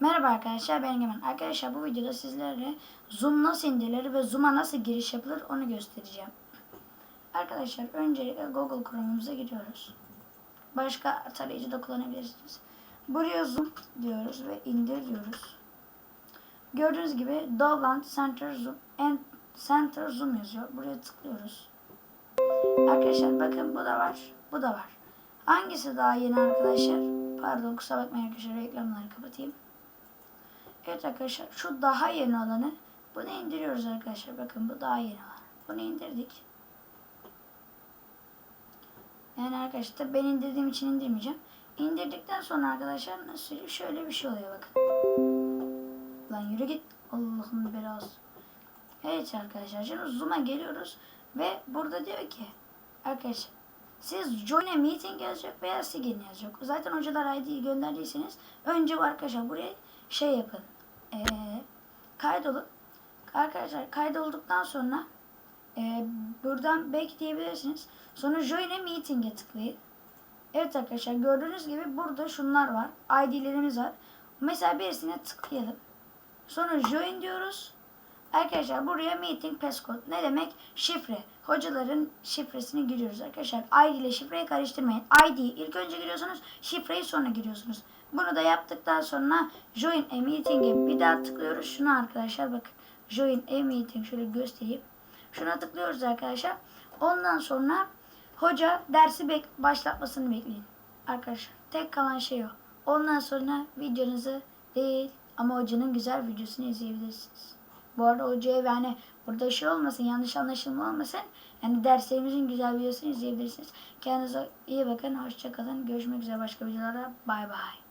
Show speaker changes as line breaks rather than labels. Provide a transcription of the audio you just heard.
Merhaba arkadaşlar ben Egemen. Arkadaşlar bu videoda sizlere Zoom nasıl indirilir ve Zoom'a nasıl giriş yapılır onu göstereceğim. Arkadaşlar öncelikle Google Chrome'umuza giriyoruz. Başka tarayıcı da kullanabilirsiniz. Buraya Zoom diyoruz ve indir diyoruz. Gördüğünüz gibi Download Center Zoom and Center Zoom yazıyor. Buraya tıklıyoruz. Arkadaşlar bakın bu da var. Bu da var. Hangisi daha yeni arkadaşlar? Pardon kusura bakmayın arkadaşlar reklamları kapatayım. Evet arkadaşlar şu daha yeni olanı bunu indiriyoruz arkadaşlar. Bakın bu daha yeni olan. Bunu indirdik. Yani arkadaşlar ben indirdiğim için indirmeyeceğim. İndirdikten sonra arkadaşlar nasıl şöyle bir şey oluyor bakın. Lan yürü git. Allah'ın belası. Evet arkadaşlar şimdi Zoom'a geliyoruz ve burada diyor ki arkadaşlar siz join a meeting yazacak veya sign yazacak. Zaten hocalar ID'yi gönderdiyseniz önce arkadaşlar buraya şey yapın. Ee, kaydolun. Arkadaşlar kaydolduktan sonra e, buradan back diyebilirsiniz. Sonra join a meeting'e tıklayın. Evet arkadaşlar gördüğünüz gibi burada şunlar var. ID'lerimiz var. Mesela birisine tıklayalım. Sonra join diyoruz. Arkadaşlar buraya meeting passcode ne demek? Şifre. Hocaların şifresini giriyoruz arkadaşlar. ID ile şifreyi karıştırmayın. ID ilk önce giriyorsunuz, şifreyi sonra giriyorsunuz. Bunu da yaptıktan sonra join a meeting'e bir daha tıklıyoruz. Şuna arkadaşlar bakın. Join a meeting şöyle göstereyim. Şuna tıklıyoruz arkadaşlar. Ondan sonra hoca dersi bek başlatmasını bekleyin. Arkadaşlar tek kalan şey o. Ondan sonra videonuzu değil ama hocanın güzel videosunu izleyebilirsiniz. Bu arada hocaya yani burada şey olmasın, yanlış anlaşılma olmasın. Yani derslerimizin güzel videosunu izleyebilirsiniz. Kendinize iyi bakın, hoşçakalın. Görüşmek üzere başka videolarda. Bay bay.